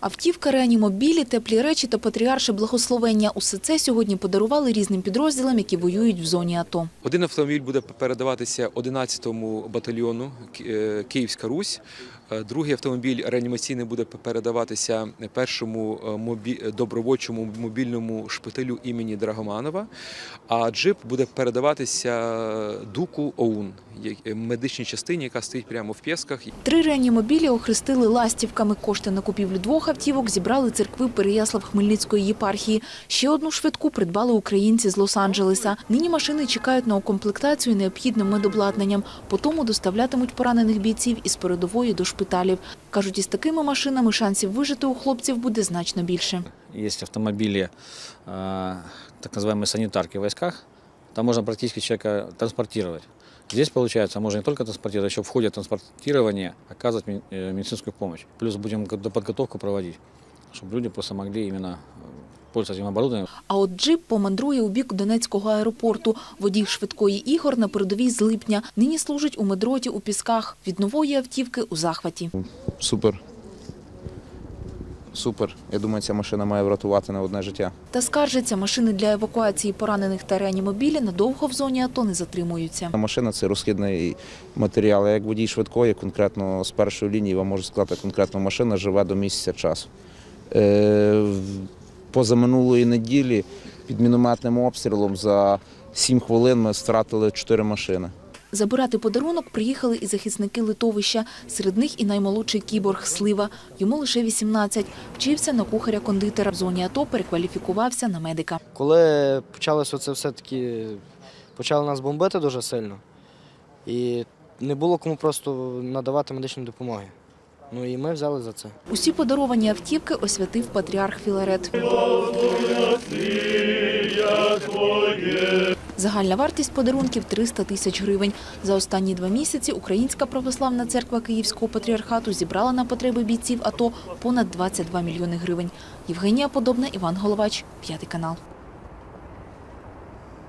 Автівка, реанімобілі, теплі речі та патріарше благословення – усе це сьогодні подарували різним підрозділам, які воюють в зоні АТО. Один автомобіль буде передаватися 11-му батальйону е, Київська Русь. Е, Другий автомобіль реанімаційний буде передаватися першому е, добровольчому мобільному шпиталю імені Драгоманова. А джип буде передаватися Дуку ОУН, медичній частині, яка стоїть прямо в Пєсках. Три реанімобілі охрестили ластівками. Кошти на купівлю двох автівок зібрали церкви Переяслав Хмельницької єпархії. Ще одну швидку придбали українці з Лос-Анджелеса. Нині машини чекають на укомплектацію необхідним медобладнанням. Потім доставлятимуть поранених бійців із передової до шпиталів. Кажуть, із такими машинами шансів вижити у хлопців буде значно більше. Есть автомобили, э, так называемые санитарки в войсках. Там можно практически человека транспортировать. Здесь, получается, можно не только транспортировать, еще в ходе транспортирования оказывать ми- э, медицинскую помощь. Плюс будем г- подготовку проводить, чтобы люди просто могли именно э, пользоваться этим оборудованием. А от джип помандрує у бік Донецького аеропорту. Водій швидкої Ігор на передовій з липня. Нині служить у медроті у Пісках. Від нової автівки у захваті. Супер. Супер. Я думаю, ця машина має врятувати на одне життя. Та скаржиться, машини для евакуації поранених та реанімобілі надовго в зоні АТО не затримуються. Машина це розхідний матеріал. Як водій швидкої, конкретно з першої лінії, вам можу сказати, конкретно машина живе до місяця часу. Е, позаминулої неділі під мінометним обстрілом за 7 хвилин ми стратили 4 машини. Забирати подарунок приїхали і захисники литовища. Серед них і наймолодший кіборг Слива. Йому лише 18. Вчився на кухаря-кондитера. В зоні АТО перекваліфікувався на медика. Коли почалося це все таки, почали нас бомбити дуже сильно, і не було кому просто надавати медичну допомогу. Ну і ми взяли за це. Усі подаровані автівки освятив патріарх Філарет. Загальна вартість подарунків 300 тисяч гривень. За останні два місяці Українська православна церква Київського патріархату зібрала на потреби бійців АТО понад 22 мільйони гривень. Євгенія Подобна, Іван Головач, п'ятий канал.